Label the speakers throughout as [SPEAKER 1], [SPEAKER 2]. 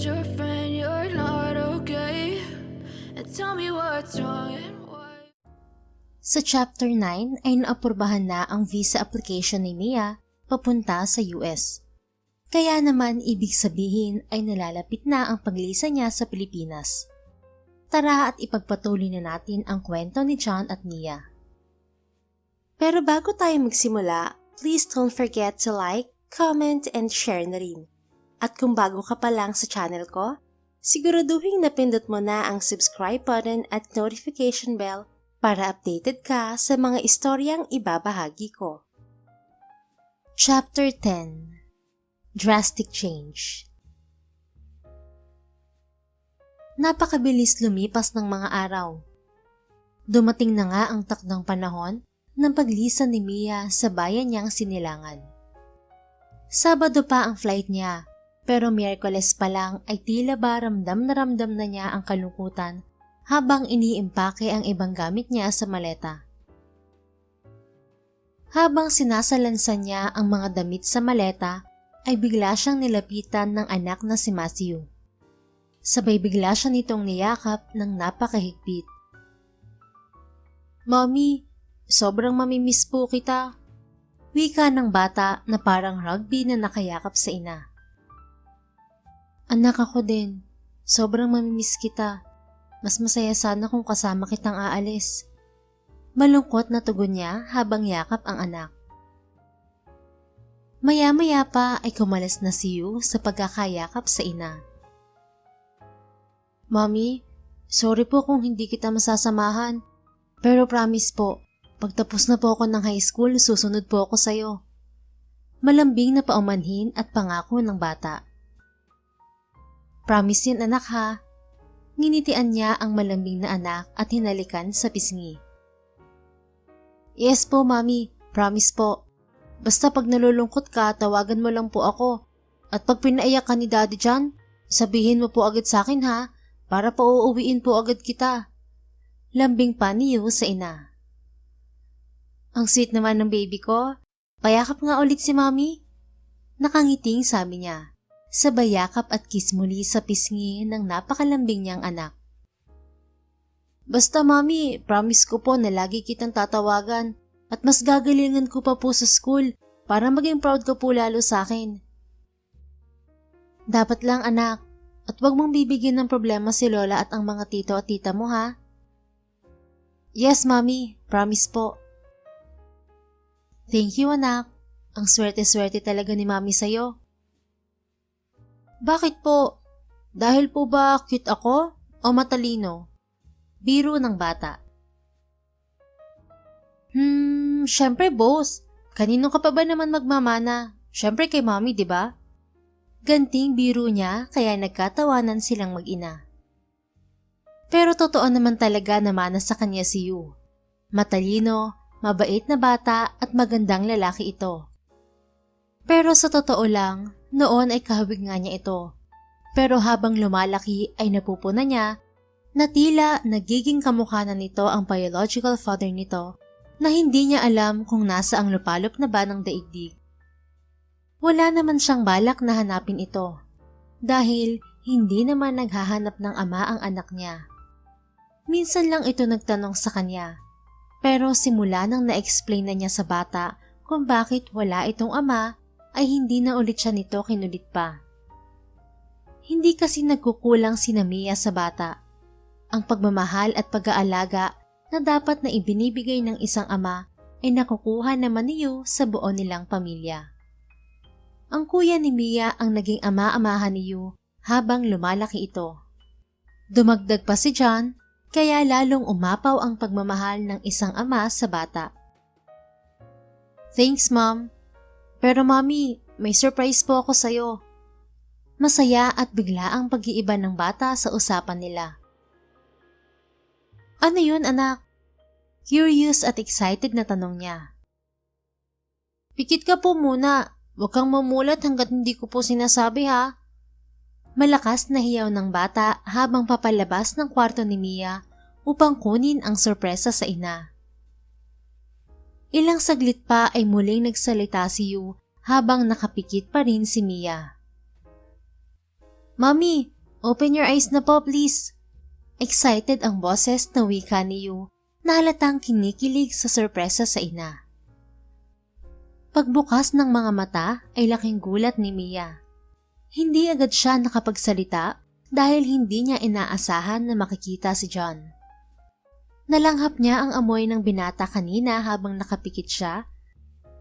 [SPEAKER 1] your friend you're not okay. And tell me what's wrong why.
[SPEAKER 2] Sa Chapter 9 ay naapurbahan na ang visa application ni Mia papunta sa US. Kaya naman ibig sabihin ay nalalapit na ang paglisa niya sa Pilipinas. Tara at ipagpatuloy na natin ang kwento ni John at Mia. Pero bago tayo magsimula, please don't forget to like, comment, and share na rin. At kung bago ka pa lang sa channel ko, siguraduhin napindot mo na ang subscribe button at notification bell para updated ka sa mga istoryang ibabahagi ko. Chapter 10 Drastic Change Napakabilis lumipas ng mga araw. Dumating na nga ang takdang panahon ng paglisan ni Mia sa bayan niyang sinilangan. Sabado pa ang flight niya, pero Miyerkules pa lang ay tila ba ramdam na ramdam na niya ang kalungkutan habang iniimpake ang ibang gamit niya sa maleta. Habang sinasalansan niya ang mga damit sa maleta, ay bigla siyang nilapitan ng anak na si Matthew. Sabay bigla siya nitong niyakap ng napakahigpit. Mommy, sobrang mamimiss po kita. Wika ng bata na parang rugby na nakayakap sa ina. Anak ako din, sobrang mamimiss kita. Mas masaya sana kung kasama kitang aalis. Malungkot na tugon niya habang yakap ang anak. Maya-maya pa ay kumalas na si Yu sa pagkakayakap sa ina. Mommy, sorry po kung hindi kita masasamahan. Pero promise po, pagtapos na po ako ng high school, susunod po ako sa'yo. Malambing na paumanhin at pangako ng bata. Promise yan anak ha. Nginitian niya ang malambing na anak at hinalikan sa pisngi. Yes po, mami. Promise po. Basta pag nalulungkot ka, tawagan mo lang po ako. At pag pinaiyak ka ni daddy dyan, sabihin mo po agad sa akin ha, para pa uuwiin po agad kita. Lambing pa ni sa ina. Ang sweet naman ng baby ko. Payakap nga ulit si mami. Nakangiting sabi niya. Sabay yakap at kiss muli sa pisngi ng napakalambing niyang anak. Basta mami, promise ko po na lagi kitang tatawagan at mas gagalingan ko pa po sa school para maging proud ka po lalo sa akin. Dapat lang anak, at wag mong bibigyan ng problema si Lola at ang mga tito at tita mo ha. Yes, mami, promise po. Thank you anak, ang swerte-swerte talaga ni mami sa'yo. Bakit po? Dahil po ba cute ako o matalino? Biro ng bata. Hmm, syempre boss. Kanino ka pa ba naman magmamana? Syempre kay mami, di ba? Ganting biro niya kaya nagkatawanan silang mag-ina. Pero totoo naman talaga na mana sa kanya si Yu. Matalino, mabait na bata at magandang lalaki ito. Pero sa totoo lang, noon ay kahawig nga niya ito. Pero habang lumalaki ay napupuna niya na tila nagiging kamukha na nito ang biological father nito na hindi niya alam kung nasa ang lupalop na ba ng daigdig. Wala naman siyang balak na hanapin ito dahil hindi naman naghahanap ng ama ang anak niya. Minsan lang ito nagtanong sa kanya pero simula nang na-explain na niya sa bata kung bakit wala itong ama ay hindi na ulit siya nito kinulit pa. Hindi kasi nagkukulang si Namiya sa bata. Ang pagmamahal at pag-aalaga na dapat na ibinibigay ng isang ama ay nakukuha naman niyo sa buo nilang pamilya. Ang kuya ni Mia ang naging ama-amahan ni Yu habang lumalaki ito. Dumagdag pa si John kaya lalong umapaw ang pagmamahal ng isang ama sa bata. Thanks, Mom. Pero Mami, may surprise po ako sa'yo. Masaya at bigla ang pag-iiba ng bata sa usapan nila. Ano yun, anak? Curious at excited na tanong niya. Pikit ka po muna. Huwag kang mamulat hanggat hindi ko po sinasabi ha. Malakas na hiyaw ng bata habang papalabas ng kwarto ni Mia upang kunin ang sorpresa sa ina. Ilang saglit pa ay muling nagsalita si Yu habang nakapikit pa rin si Mia. Mommy, open your eyes na po please. Excited ang boses na wika ni Yu na halatang kinikilig sa sorpresa sa ina. Pagbukas ng mga mata ay laking gulat ni Mia. Hindi agad siya nakapagsalita dahil hindi niya inaasahan na makikita si John. Nalanghap niya ang amoy ng binata kanina habang nakapikit siya,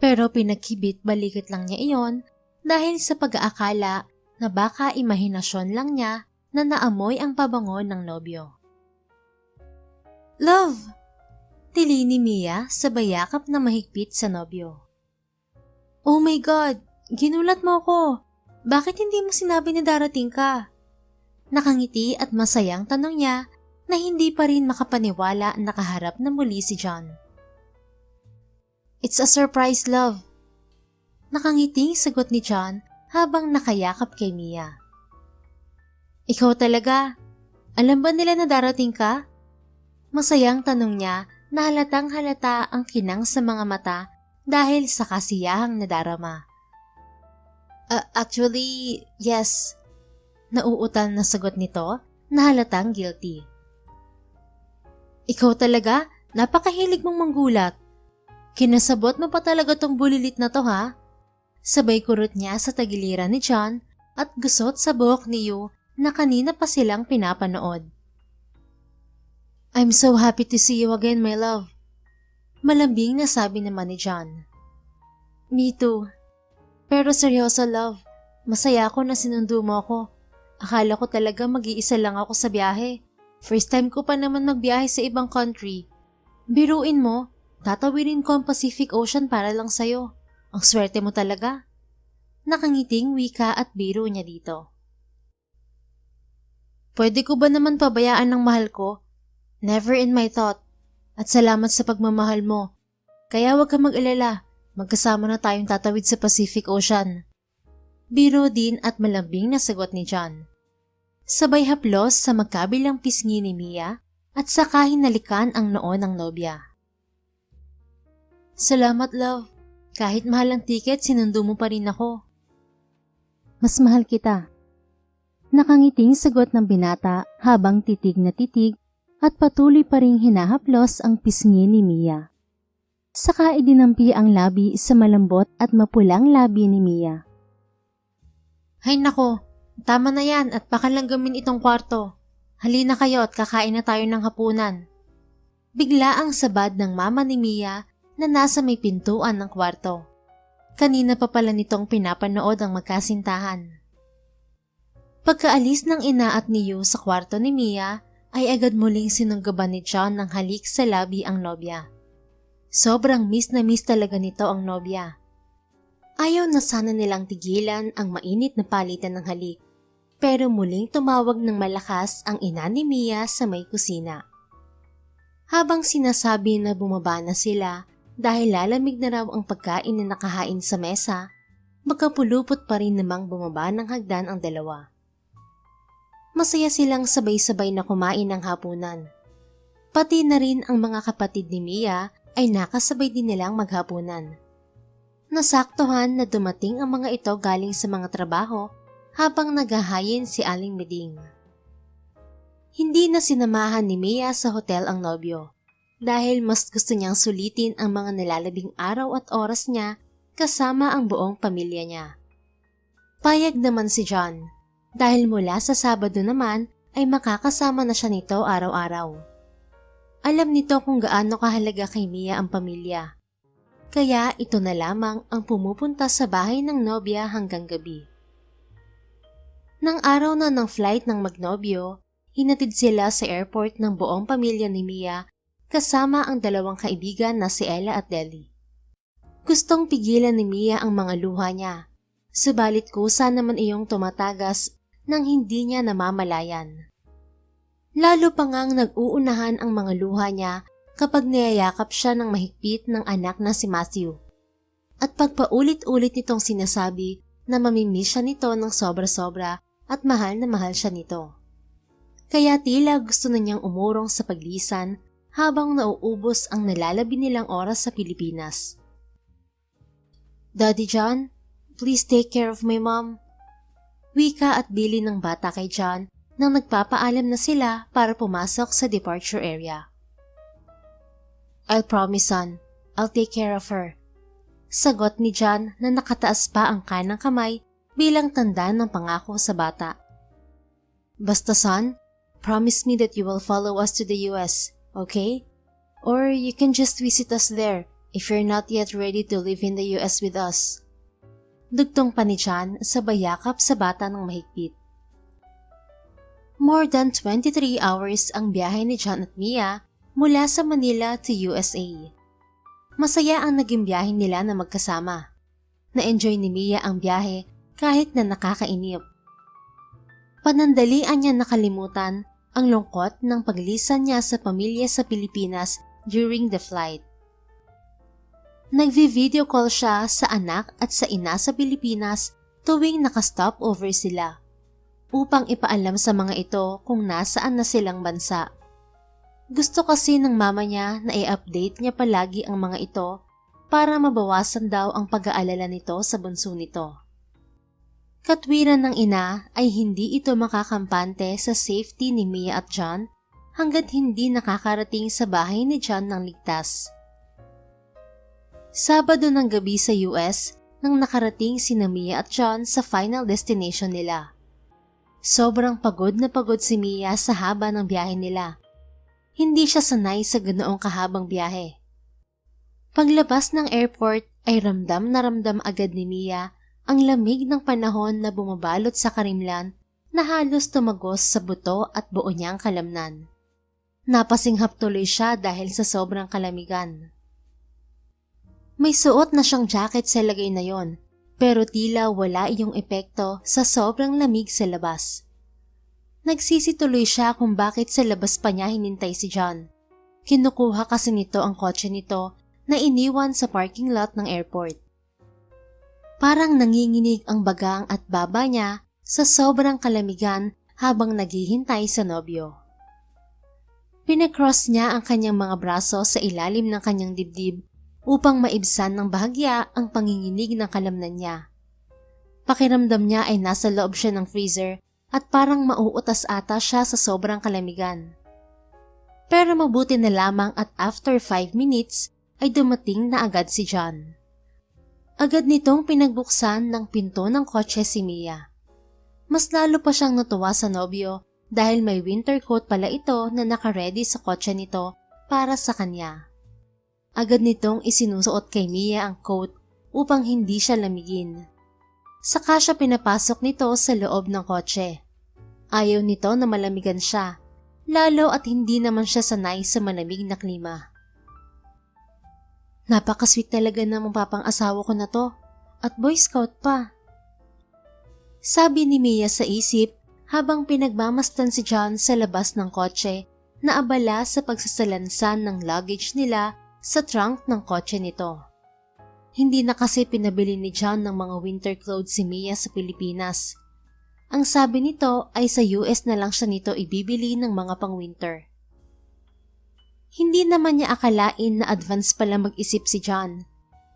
[SPEAKER 2] pero pinakibit balikit lang niya iyon dahil sa pag-aakala na baka imahinasyon lang niya na naamoy ang pabango ng nobyo. Love! Tili ni Mia sa bayakap na mahigpit sa nobyo. Oh my God! Ginulat mo ako! Bakit hindi mo sinabi na darating ka? Nakangiti at masayang tanong niya na hindi pa rin makapaniwala nakaharap na muli si John. It's a surprise, love. Nakangiting sagot ni John habang nakayakap kay Mia. Ikaw talaga? Alam ba nila na darating ka? Masayang tanong niya na halatang halata ang kinang sa mga mata dahil sa kasiyahang nadarama. "Uh, actually, yes. Nauutal na sagot nito na halatang guilty. Ikaw talaga? Napakahilig mong manggulat. Kinasabot mo pa talaga tong bulilit na to ha? Sabay kurot niya sa tagiliran ni John at gusot sa buhok ni Yu na kanina pa silang pinapanood. I'm so happy to see you again, my love. Malambing na sabi naman ni John. Me too. Pero seryoso, love. Masaya ako na sinundo mo ako. Akala ko talaga mag-iisa lang ako sa biyahe. First time ko pa naman magbiyahe sa ibang country. Biruin mo, tatawirin ko ang Pacific Ocean para lang sa'yo. Ang swerte mo talaga. Nakangiting wika at biro niya dito. Pwede ko ba naman pabayaan ng mahal ko? Never in my thought. At salamat sa pagmamahal mo. Kaya huwag ka mag-alala. Magkasama na tayong tatawid sa Pacific Ocean. Biro din at malambing na sagot ni John. Sabay haplos sa magkabilang pisngi ni Mia at saka hinalikan ang noo ng nobya. Salamat, love. Kahit mahal ang tiket, sinundo mo pa rin ako. Mas mahal kita. Nakangiting sagot ng binata habang titig na titig at patuloy pa ring hinahaplos ang pisngi ni Mia. Saka idinampi ang labi sa malambot at mapulang labi ni Mia. Hay nako, tama na yan at baka lang gamin itong kwarto. Halina kayo at kakain na tayo ng hapunan. Bigla ang sabad ng mama ni Mia na nasa may pintuan ng kwarto. Kanina pa pala nitong pinapanood ang magkasintahan. Pagkaalis ng ina at ni Yu sa kwarto ni Mia, ay agad muling sinunggaban ni John ng halik sa labi ang nobya. Sobrang miss na miss talaga nito ang nobya. Ayaw na sana nilang tigilan ang mainit na palitan ng halik, pero muling tumawag ng malakas ang ina ni Mia sa may kusina. Habang sinasabi na bumaba na sila dahil lalamig na raw ang pagkain na nakahain sa mesa, magkapulupot pa rin namang bumaba ng hagdan ang dalawa. Masaya silang sabay-sabay na kumain ng hapunan. Pati na rin ang mga kapatid ni Mia ay nakasabay din nilang maghapunan. Nasaktuhan na dumating ang mga ito galing sa mga trabaho habang naghahayin si Aling Meding. Hindi na sinamahan ni Mia sa hotel ang nobyo dahil mas gusto niyang sulitin ang mga nilalabing araw at oras niya kasama ang buong pamilya niya. Payag naman si John dahil mula sa Sabado naman ay makakasama na siya nito araw-araw. Alam nito kung gaano kahalaga kay Mia ang pamilya. Kaya ito na lamang ang pumupunta sa bahay ng nobya hanggang gabi. Nang araw na ng flight ng magnobyo, hinatid sila sa airport ng buong pamilya ni Mia kasama ang dalawang kaibigan na si Ella at Deli. Gustong pigilan ni Mia ang mga luha niya, subalit kusa naman iyong tumatagas nang hindi niya namamalayan. Lalo pa ngang nag-uunahan ang mga luha niya kapag niyayakap siya ng mahigpit ng anak na si Matthew. At pagpaulit-ulit nitong sinasabi na mamimiss siya nito ng sobra-sobra at mahal na mahal siya nito. Kaya tila gusto na niyang umurong sa paglisan habang nauubos ang nalalabi nilang oras sa Pilipinas. Daddy John, please take care of my mom. wika at bili ng bata kay John nang nagpapaalam na sila para pumasok sa departure area. I'll promise son, I'll take care of her. Sagot ni John na nakataas pa ang kanang kamay bilang tanda ng pangako sa bata. Basta son, promise me that you will follow us to the US, okay? Or you can just visit us there if you're not yet ready to live in the US with us. Dugtong pa ni John sa bayakap sa bata ng mahigpit. More than 23 hours ang biyahe ni John at Mia mula sa Manila to USA. Masaya ang naging biyahe nila na magkasama. Na-enjoy ni Mia ang biyahe kahit na nakakainip. Panandalian niya nakalimutan ang lungkot ng paglisan niya sa pamilya sa Pilipinas during the flight. Nagvi-video call siya sa anak at sa ina sa Pilipinas tuwing nakastop over sila upang ipaalam sa mga ito kung nasaan na silang bansa. Gusto kasi ng mama niya na i-update niya palagi ang mga ito para mabawasan daw ang pag-aalala nito sa bunso nito. Katwiran ng ina ay hindi ito makakampante sa safety ni Mia at John hanggat hindi nakakarating sa bahay ni John ng ligtas. Sabado ng gabi sa US nang nakarating si Mia at John sa final destination nila. Sobrang pagod na pagod si Mia sa haba ng biyahe nila. Hindi siya sanay sa ganoong kahabang biyahe. Paglabas ng airport ay ramdam na ramdam agad ni Mia ang lamig ng panahon na bumabalot sa karimlan na halos tumagos sa buto at buo niyang kalamnan. Napasinghap tuloy siya dahil sa sobrang kalamigan. May suot na siyang jacket sa lagay na yon, pero tila wala iyong epekto sa sobrang lamig sa labas. Nagsisi tuloy siya kung bakit sa labas pa niya hinintay si John. Kinukuha kasi nito ang kotse nito na iniwan sa parking lot ng airport. Parang nanginginig ang bagang at baba niya sa sobrang kalamigan habang naghihintay sa nobyo. Pinacross niya ang kanyang mga braso sa ilalim ng kanyang dibdib upang maibsan ng bahagya ang panginginig ng kalamnan niya. Pakiramdam niya ay nasa loob siya ng freezer at parang mauutas ata siya sa sobrang kalamigan. Pero mabuti na lamang at after 5 minutes ay dumating na agad si John. Agad nitong pinagbuksan ng pinto ng kotse si Mia. Mas lalo pa siyang natuwa sa nobyo dahil may winter coat pala ito na nakaredy sa kotse nito para sa kanya. Agad nitong isinusuot kay Mia ang coat upang hindi siya lamigin. Saka siya pinapasok nito sa loob ng kotse. Ayaw nito na malamigan siya, lalo at hindi naman siya sanay sa malamig na klima. Napakasweet talaga ng papang asawa ko na to, at boy scout pa. Sabi ni Mia sa isip habang pinagmamastan si John sa labas ng kotse na abala sa pagsasalansan ng luggage nila sa trunk ng kotse nito. Hindi na kasi pinabili ni John ng mga winter clothes si Mia sa Pilipinas. Ang sabi nito ay sa US na lang siya nito ibibili ng mga pang-winter. Hindi naman niya akalain na advance pala mag-isip si John.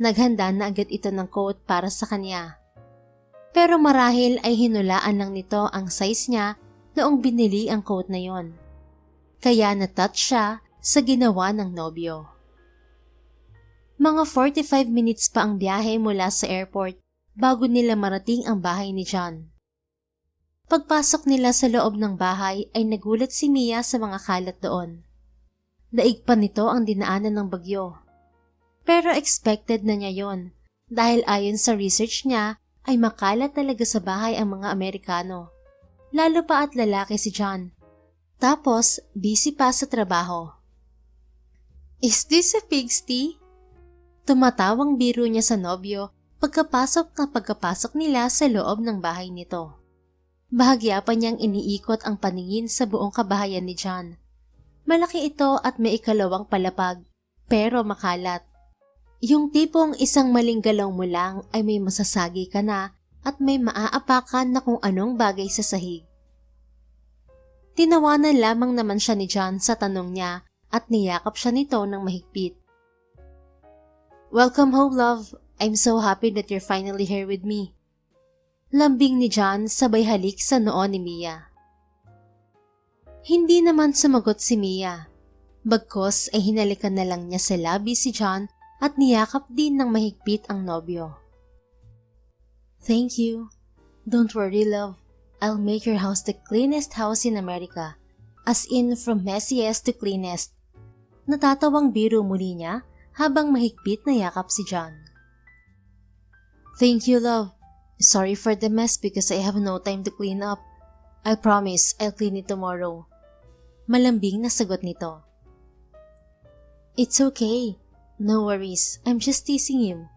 [SPEAKER 2] Naghanda na agad ito ng coat para sa kanya. Pero marahil ay hinulaan lang nito ang size niya noong binili ang coat na yon. Kaya natouch siya sa ginawa ng nobyo. Mga 45 minutes pa ang biyahe mula sa airport bago nila marating ang bahay ni John. Pagpasok nila sa loob ng bahay ay nagulat si Mia sa mga kalat doon. Daig pa nito ang dinaanan ng bagyo. Pero expected na niya yon dahil ayon sa research niya ay makalat talaga sa bahay ang mga Amerikano. Lalo pa at lalaki si John. Tapos, busy pa sa trabaho. Is this a pigsty? Tumatawang biro niya sa nobyo pagkapasok na pagkapasok nila sa loob ng bahay nito. Bahagya pa niyang iniikot ang paningin sa buong kabahayan ni John. Malaki ito at may ikalawang palapag, pero makalat. Yung tipong isang maling galaw mo lang ay may masasagi ka na at may maaapakan na kung anong bagay sa sahig. Tinawanan lamang naman siya ni John sa tanong niya at niyakap siya nito ng mahigpit. Welcome home, love. I'm so happy that you're finally here with me. Lambing ni John sabay halik sa noo ni Mia. Hindi naman sumagot si Mia. Bagkos ay hinalikan na lang niya sa labi si John at niyakap din ng mahigpit ang nobyo. Thank you. Don't worry, love. I'll make your house the cleanest house in America. As in from messiest to cleanest. Natatawang biro muli niya habang mahigpit na yakap si John. Thank you, love. Sorry for the mess because I have no time to clean up. I promise I'll clean it tomorrow. Malambing na sagot nito. It's okay. No worries. I'm just teasing you.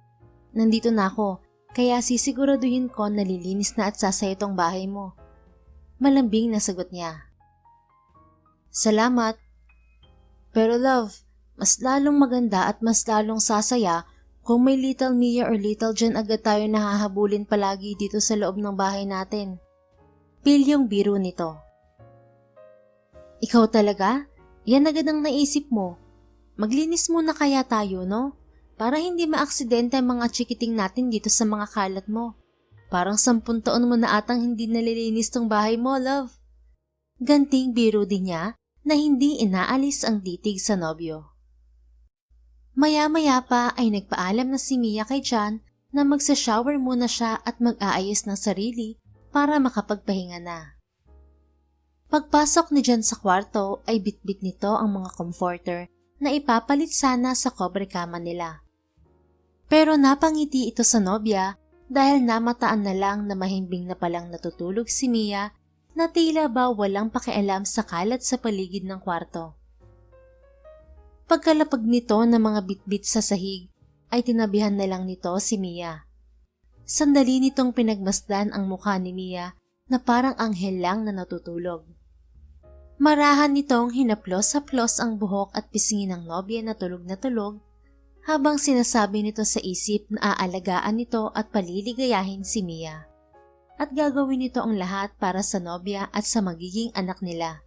[SPEAKER 2] Nandito na ako, kaya sisiguraduhin ko na lilinis na at sasaya itong bahay mo. Malambing na sagot niya. Salamat. Pero love, mas lalong maganda at mas lalong sasaya kung may Little Mia or Little John agad tayo nahahabulin palagi dito sa loob ng bahay natin. Pilyong biro nito. Ikaw talaga? Yan agad ang naisip mo. Maglinis muna kaya tayo, no? Para hindi maaksidente ang mga chikiting natin dito sa mga kalat mo. Parang sampun taon mo na atang hindi nalilinis tong bahay mo, love. Ganting biro din niya na hindi inaalis ang ditig sa nobyo. Maya-maya pa ay nagpaalam na si Mia kay John na magsa-shower muna siya at mag-aayos ng sarili para makapagpahinga na. Pagpasok ni John sa kwarto ay bitbit nito ang mga comforter na ipapalit sana sa kobre kama nila. Pero napangiti ito sa nobya dahil namataan na lang na mahimbing na palang natutulog si Mia na tila ba walang pakialam sa kalat sa paligid ng kwarto. Pagkalapag nito ng mga bitbit sa sahig, ay tinabihan na lang nito si Mia. Sandali nitong pinagmasdan ang mukha ni Mia na parang anghel lang na natutulog. Marahan nitong hinaplos-haplos ang buhok at pisngin ng nobya na tulog na tulog habang sinasabi nito sa isip na aalagaan nito at paliligayahin si Mia. At gagawin nito ang lahat para sa nobya at sa magiging anak nila.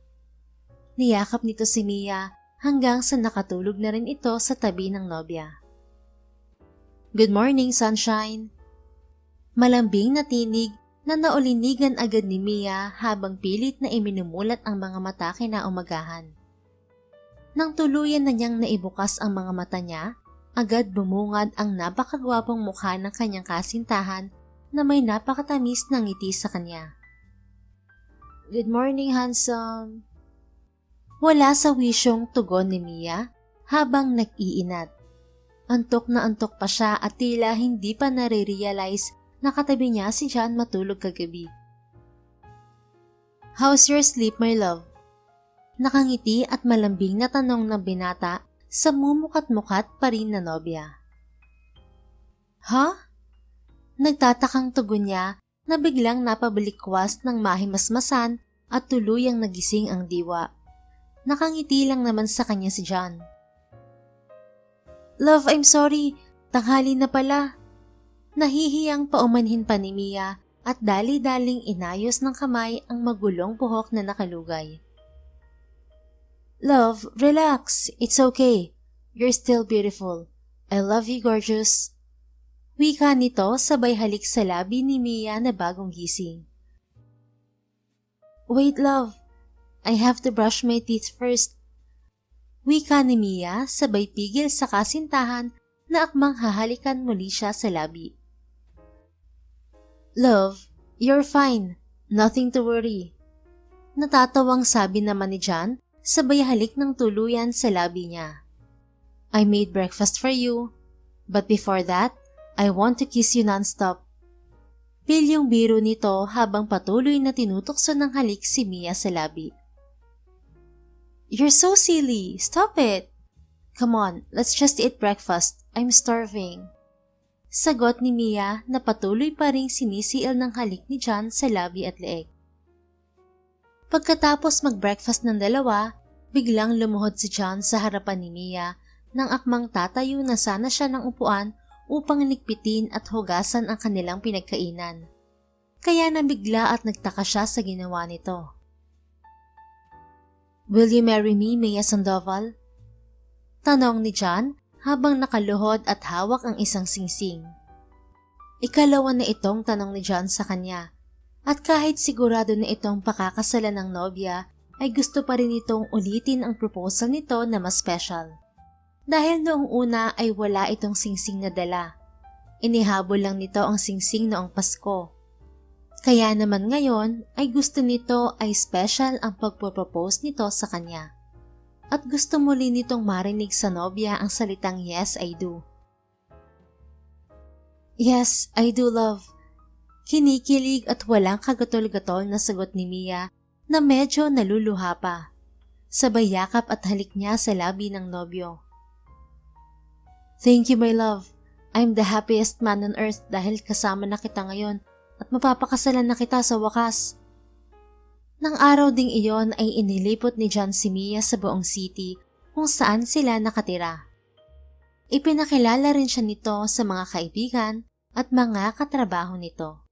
[SPEAKER 2] Niyakap nito si Mia hanggang sa nakatulog na rin ito sa tabi ng nobya. Good morning, sunshine! Malambing na tinig na naulinigan agad ni Mia habang pilit na iminumulat ang mga mata kinaumagahan. Nang tuluyan na niyang naibukas ang mga mata niya, agad bumungad ang napakagwapong mukha ng kanyang kasintahan na may napakatamis ng ngiti sa kanya. Good morning, handsome. Wala sa wisyong tugon ni Mia habang nag-iinat. Antok na antok pa siya at tila hindi pa nare-realize na katabi niya si John matulog kagabi. How's your sleep, my love? Nakangiti at malambing na tanong ng binata sa mumukat-mukat pa rin na nobya. Ha? Huh? Nagtatakang tugon niya na biglang napabalikwas ng mahimasmasan at tuluyang nagising ang diwa. Nakangiti lang naman sa kanya si John. Love, I'm sorry. Tanghali na pala. Nahihiyang paumanhin pa ni Mia at dali-daling inayos ng kamay ang magulong buhok na nakalugay. Love, relax. It's okay. You're still beautiful. I love you, gorgeous. Wika nito sabay halik sa labi ni Mia na bagong gising. Wait, love. I have to brush my teeth first. Wika ni Mia sabay pigil sa kasintahan na akmang hahalikan muli siya sa labi. Love, you're fine. Nothing to worry. Natatawang sabi naman ni John sabay halik ng tuluyan sa labi niya. I made breakfast for you, but before that, I want to kiss you nonstop. Pilyong biro nito habang patuloy na tinutokso ng halik si Mia sa labi. You're so silly. Stop it. Come on, let's just eat breakfast. I'm starving. Sagot ni Mia na patuloy pa ring sinisiil ng halik ni John sa labi at leeg. Pagkatapos mag-breakfast ng dalawa, biglang lumuhod si John sa harapan ni Mia nang akmang tatayo na sana siya ng upuan upang ligpitin at hugasan ang kanilang pinagkainan. Kaya nabigla at nagtaka siya sa ginawa nito. Will you marry me, Mia Sandoval? Tanong ni John habang nakaluhod at hawak ang isang singsing. Ikalawa na itong tanong ni John sa kanya. At kahit sigurado na itong pakakasalan ng nobya, ay gusto pa rin itong ulitin ang proposal nito na mas special. Dahil noong una ay wala itong singsing na dala. Inihabol lang nito ang singsing noong Pasko. Kaya naman ngayon ay gusto nito ay special ang pagpropose nito sa kanya. At gusto muli nitong marinig sa nobya ang salitang yes I do. Yes, I do love. Kinikilig at walang kagatol-gatol na sagot ni Mia na medyo naluluha pa. Sabay yakap at halik niya sa labi ng nobyo. Thank you my love. I'm the happiest man on earth dahil kasama na kita ngayon at mapapakasalan na kita sa wakas. Nang araw ding iyon ay inilipot ni John si Mia sa buong city kung saan sila nakatira. Ipinakilala rin siya nito sa mga kaibigan at mga katrabaho nito.